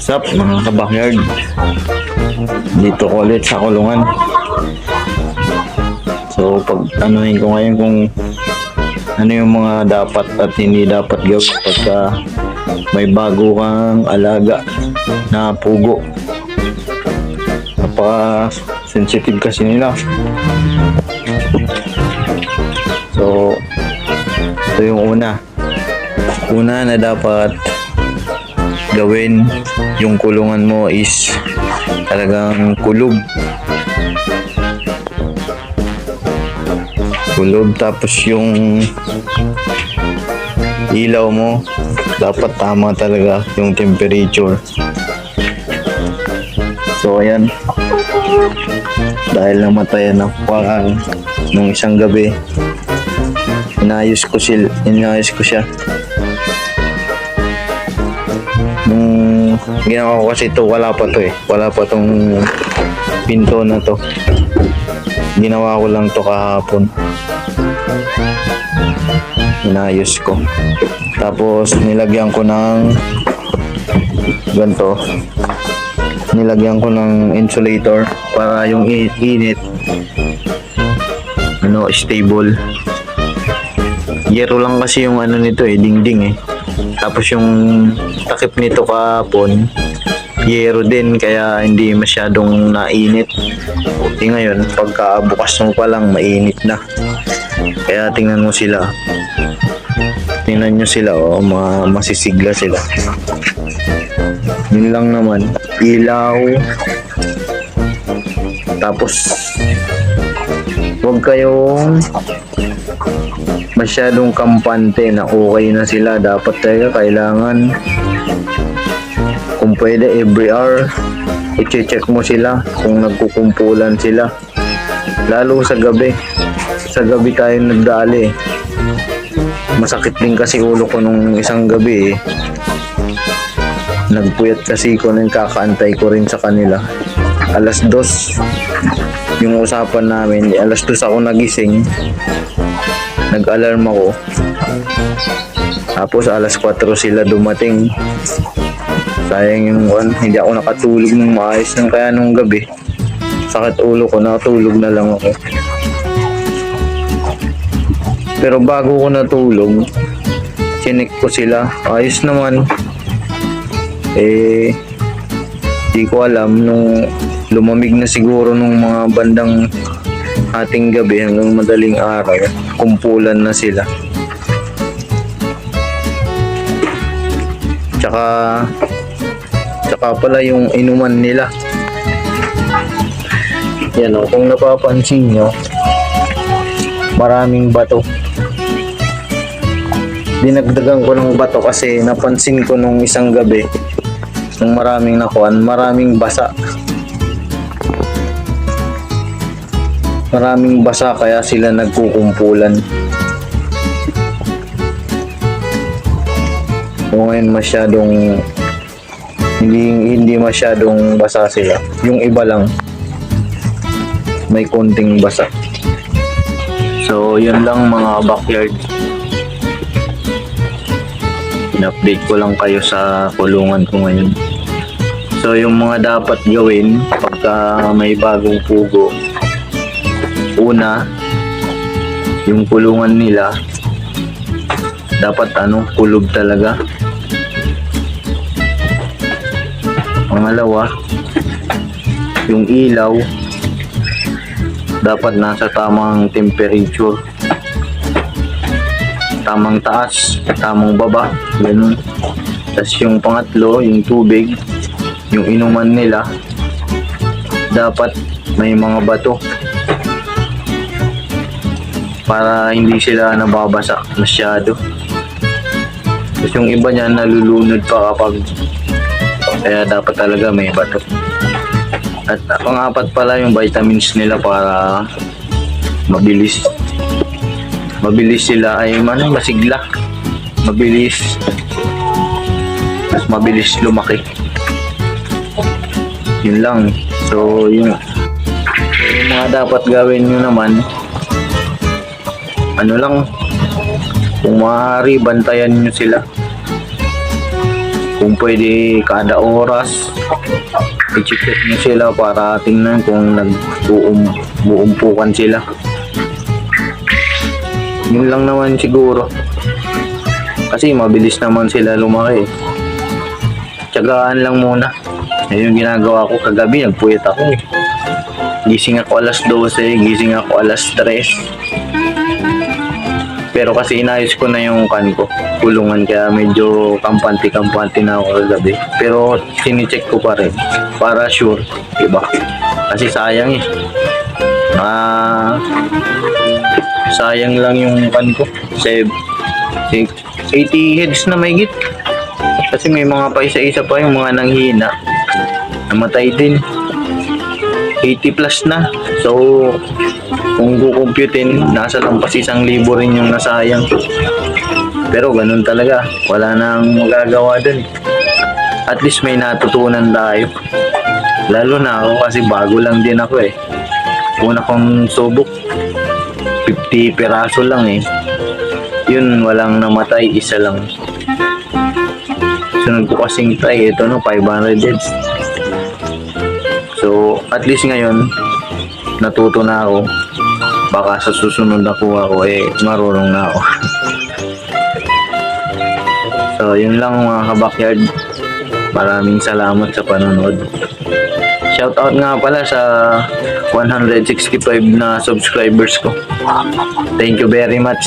Sup mga kabakyard Dito ko ulit sa kulungan. So pag anuhin ko ngayon kung ano yung mga dapat at hindi dapat gawin pagka may bago kang alaga na pugo. Napaka sensitive kasi nila. So ito yung una. Una na dapat gawin. Yung kulungan mo is talagang kulog kulog tapos yung ilaw mo dapat tama talaga yung temperature. So ayan. Dahil namatayan ako parang nung isang gabi inayos ko sil inayos ko siya ginawa ko kasi ito wala pa to eh. Wala pa tong pinto na to. Ginawa ko lang to kahapon. Inayos ko. Tapos nilagyan ko ng ganito. Nilagyan ko ng insulator para yung init ano stable. Yero lang kasi yung ano nito eh dingding eh tapos yung takip nito kahapon yero din kaya hindi masyadong nainit. Di ngayon pagka bukas mo pa lang mainit na. Kaya tingnan mo sila. Tingnan nyo sila oh mga masisigla sila. Yun lang naman. Ilaw. Tapos huwag kayong masyadong kampante na okay na sila. Dapat talaga kailangan kung pwede every hour i-check mo sila kung nagkukumpulan sila. Lalo sa gabi. Sa gabi tayo nagdali. Masakit din kasi ulo ko nung isang gabi eh. nagpuyat kasi ko nung kakaantay ko rin sa kanila. Alas dos. Yung usapan namin alas dos ako nagising nag-alarm ako. Tapos alas 4 sila dumating. Sayang yung one, hindi ako nakatulog ng maayos ng kaya nung gabi sakit ulo ko nakatulog na lang ako. Pero bago ko natulog chinek ko sila. Ayos naman. Eh di ko alam nung lumamig na siguro nung mga bandang ating gabi hanggang madaling araw kumpulan na sila. Tsaka tsaka pala yung inuman nila. Yan o kung napapansin nyo maraming bato. Dinagdagan ko ng bato kasi napansin ko nung isang gabi nung maraming nakuan maraming basa maraming basa kaya sila nagkukumpulan. O ngayon masyadong hindi hindi masyadong basa sila. Yung iba lang may konting basa. So yun lang mga backyard. In-update ko lang kayo sa kulungan ko ngayon. So yung mga dapat gawin pagka may bagong pugo una yung kulungan nila dapat ano kulog talaga. Pangalawa yung ilaw dapat nasa tamang temperature. Tamang taas tamang baba ganun. Tapos yung pangatlo yung tubig yung inuman nila dapat may mga bato para hindi sila nababasa masyado. Tapos yung iba niyan nalulunod pa kapag kaya dapat talaga may bato at pang-apat pala yung vitamins nila para mabilis mabilis sila ay ano, masigla. Mabilis mas mabilis lumaki. Yun lang. So yung, yung mga dapat gawin nyo naman ano lang kung maaari bantayan nyo sila. Kung pwede kada oras i-check nyo sila para tingnan kung nag-uumpukan sila. Yun lang naman siguro. Kasi mabilis naman sila lumaki. Tsagaan lang muna. Yun yung ginagawa ko. Kagabi nagpuyat ako. Gising ako alas 12 gising ako alas 3 pero kasi inayos ko na yung kan ko. Kulungan kaya medyo kampante-kampante na ako kagabi. Pero sinicheck ko pa rin para sure diba kasi sayang eh. Ah sayang lang yung kan ko. Six- 80 heads na may git kasi may mga pa isa-isa pa yung mga nanghina namatay din. 80 plus na. So kung kukumputin nasa lampas isang libo rin yung nasayang. Pero ganun talaga wala nang magagawa dun. At least may natutunan tayo. Lalo na ako kasi bago lang din ako eh. Una kong subok 50 peraso lang eh. Yun walang namatay isa lang. Sunod ko kasing try ito no 500 heads. So at least ngayon natuto na ako baka sa susunod na kuha ko eh marunong na ako so yun lang mga kabakyard maraming salamat sa panonood Shoutout nga pala sa 165 na subscribers ko. Thank you very much.